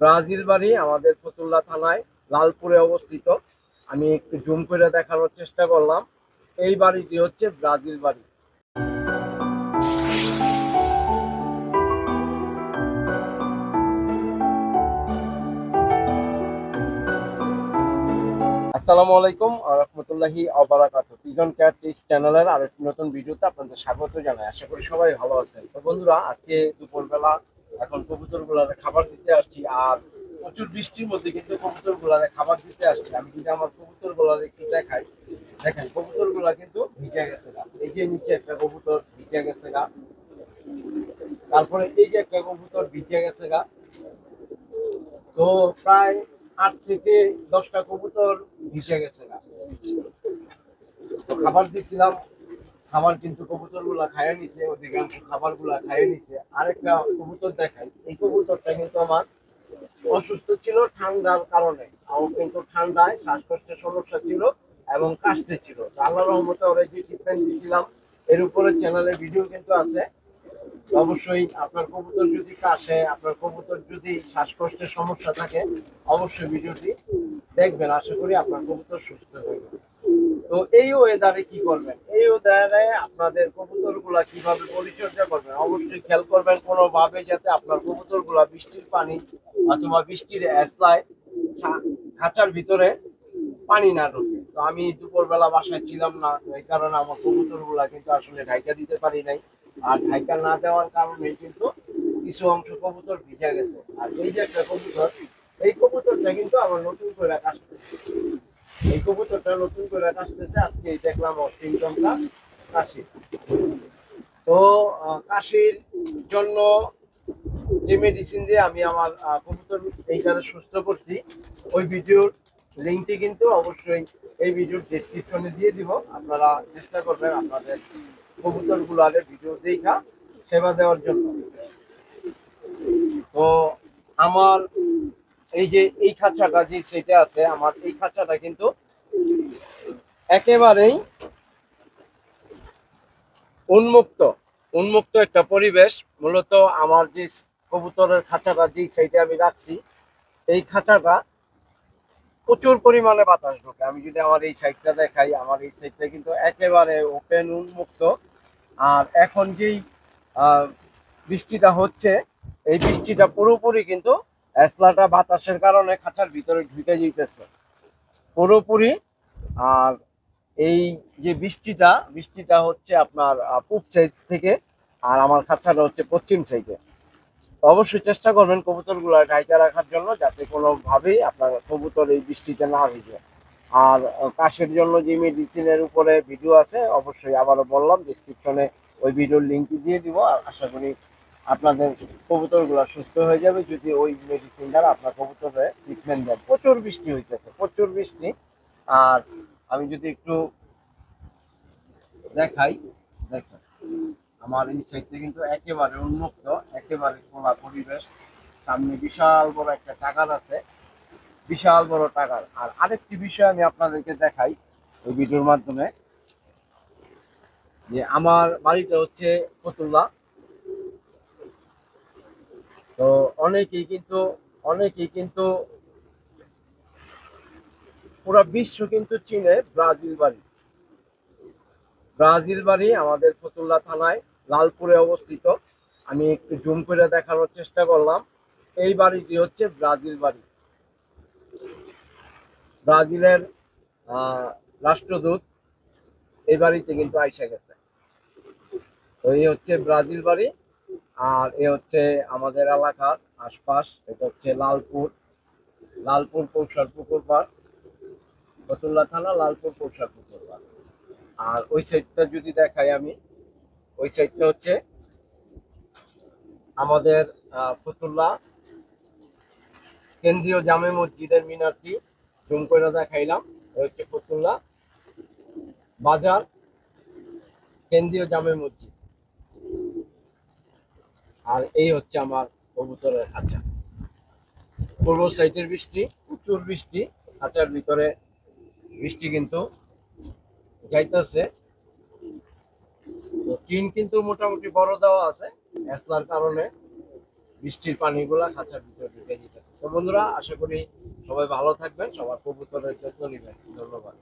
Brazil বাড়ি আমাদের ফতুল্লা থানায়, লালপুরে অবস্থিত। আমি একটু জুম করে দেখানোর চেষ্টা করলাম। এই বাড়িটি হচ্ছে ব্রাজিল বাড়ি। আসসালামু আলাইকুম রহমতুল্লাহি অবরাকাত পিজন কেয়ার টিক্স চ্যানেলের আর নতুন ভিডিওতে আপনাদের স্বাগত জানাই। আশা করি সবাই ভালো আছেন। তো বন্ধুরা, আজকে দুপুরবেলা এখন কবুতর গুলারে খাবার দিতে আসছি আর প্রচুর বৃষ্টির মধ্যে কিন্তু কবুতর গুলারে খাবার দিতে আসছি। আমি যদি আমার কবুতরগুলার একটু দেখাই। দেখেন কবুতরগুলা কিন্তু ভিজে গেছে গা। এই যে নিচে একটা কবুতর ভিজে গেছে গা। তারপরে এই যে একটা কবুতর ভিজে গেছে গা। তো প্রায় আট থেকে দশটা কবুতর ভিজে গেছে গা। খাবার দিছিলাম। খাবার কিন্তু কবুতরগুলা খাইয়ে নিছে, অধিকাংশ খাবারগুলা খাইয়ে নিছে। আরেকটা কবুতর দেখাই। এই কবুতরটা কিন্তু আমার অসুস্থ ছিল ঠান্ডার কারণে। আমার কিন্তু ঠান্ডায় শ্বাসকষ্টের সমস্যা ছিল এবং কাশতে ছিল। আল্লাহ রহমতে ওরা যে ট্রিটমেন্ট দিয়েছিলাম এর উপরে চ্যানেলে ভিডিও কিন্তু আছে। অবশ্যই আপনার কবুতর যদি কাশে, আপনার কবুতর যদি শ্বাসকষ্টের সমস্যা থাকে, অবশ্যই ভিডিওটি দেখবেন। আশা করি আপনার কবুতর সুস্থ হয়ে যাবে। তো এই ওয়েদারে কি করবেন? এই ওয়েদারে আপনাদের কবুতরগুলা কীভাবে পরিচর্যা করবেন? অবশ্যই খেয়াল করবেন কোনোভাবে যাতে আপনার কবুতরগুলা বৃষ্টির পানি অথবা বৃষ্টির এসলায় খাঁচার ভিতরে পানি না ঢোকে। তো আমি দুপুরবেলা বাসায় ছিলাম না, এই কারণে আমার কবুতরগুলা কিন্তু আসলে ঢাইকা দিতে পারি নাই। আর ঢাইকা না দেওয়ার কারণে কিন্তু কিছু অংশ কবুতর ভিজে গেছে। আর এই যে একটা কবুতর, এই কবুতরটা কিন্তু আমার নতুন করে কাশতেছে এই কবুতরটা নতুন করে কাশতেছে, আজকে এই দেখলাম সিমটমটা কাশি। তো কাশির জন্য যে মেডিসিন দিয়ে আমি আমার কবুতর এইখানে সুস্থ করছি, ওই ভিডিওর লিঙ্কটি কিন্তু অবশ্যই এই ভিডিওর ডেসক্রিপশনে দিয়ে দিব। আপনারা চেষ্টা করবেন আপনাদের কবুতর গুলারে ভিডিও দেখা, সেবা দেওয়ার জন্য। তো, আমার এই যে, এই খাঁচাটা যে সেটা আছে, আমার এই খাঁচাটা কিন্তু একেবারেই উন্মুক্ত। উন্মুক্ত একটা পরিবেশ। মূলত আমার যে কবুতরের খাঁচাটা যে সাইডে আমি রাখছি, এই খাঁচাটা প্রচুর পরিমাণে বাতাস ঢোকে। আমি যদি আমার এই সাইডটা দেখাই, আমার এই সাইডটা কিন্তু একেবারে ওপেন উন্মুক্ত। আর এখন যেই বৃষ্টিটা হচ্ছে, এই বৃষ্টিটা পুরোপুরি কিন্তু এসলাটা বাতাসের কারণে খাঁচার ভিতরে ঢুকে যেতেছে পুরোপুরি আর এই যে বৃষ্টিটা বৃষ্টিটা হচ্ছে আপনার পূব সাইড থেকে আর আমার খাঁচাটা হচ্ছে পশ্চিম সাইডে। অবশ্যই চেষ্টা করবেন কবুতরগুলো ঢাইকা রাখার জন্য যাতে কোনোভাবেই আপনার কবুতর এই বৃষ্টিতে না ভিজে। আর কাশের জন্য যে মেডিসিনের উপরে ভিডিও আছে, অবশ্যই আবারও বললাম ডিসক্রিপশনে ওই ভিডিওর লিঙ্কটি দিয়ে দিব। আর আশা করি আপনাদের কবুতরগুলো সুস্থ হয়ে যাবে যদি ওই মেডিসিন দ্বারা আপনার কবুতরে ট্রিটমেন্ট দেন। প্রচুর বৃষ্টি হইতেছে, প্রচুর বৃষ্টি। আর আমি যদি একটু দেখাই, দেখেন, আমার এই সাইডটা কিন্তু একেবারে উন্মুক্ত, একেবারে খোলা পরিবেশ। সামনে বিশাল বড় একটা টাকার আছে, বিশাল বড় টাকার আর আরেকটি বিষয় আমি আপনাদেরকে দেখাই ওই ভিডিওর মাধ্যমে, যে আমার বাড়িটা হচ্ছে ফতুল্লা। তো অনেকেই কিন্তু অনেকেই কিন্তু পুরো বিশ্ব কিন্তু চীনে ব্রাজিল বাড়ি। ব্রাজিল বাড়ি আমাদের ফতুল্লা থানায় লালপুরে অবস্থিত। আমি একটু জুম করে দেখানোর চেষ্টা করলাম। এই বাড়িটি হচ্ছে ব্রাজিল বাড়ি। ব্রাজিলের রাষ্ট্রদূত এই বাড়িতে কিন্তু আইসা গেছে। তো এই হচ্ছে ব্রাজিল বাড়ি। আর এ হচ্ছে আমাদের এলাকার আশপাশ, এটা হচ্ছে লালপুর লালপুর পৌষার পুকুর পাড় ফতুল্লা থানা, লালপুর পৌষার পুকুর পাড়। আর ওই সাইডটা যদি দেখাই আমি, ওই সাইডটা হচ্ছে আমাদের ফতুল্লা কেন্দ্রীয় জামে মসজিদের মিনারটি, জুম করে দেখাইলাম, এ হচ্ছে ফতুল্লা বাজার, কেন্দ্রীয় জামে মসজিদ। আর এই হচ্ছে আমার কবুতরের খাঁচা। পূর্ব সাইডের বৃষ্টি, প্রচুর বৃষ্টি, খাঁচার ভিতরে বৃষ্টি কিন্তু যাইতেছে। তো টিন কিন্তু মোটামুটি বড় দেওয়া আছে, এসলার কারণে বৃষ্টির পানিগুলা খাঁচার ভিতরে ঢুকে যেতেছে তো বন্ধুরা, আশা করি সবাই ভালো থাকবেন, সবার কবুতরের যত্ন নেবেন। ধন্যবাদ।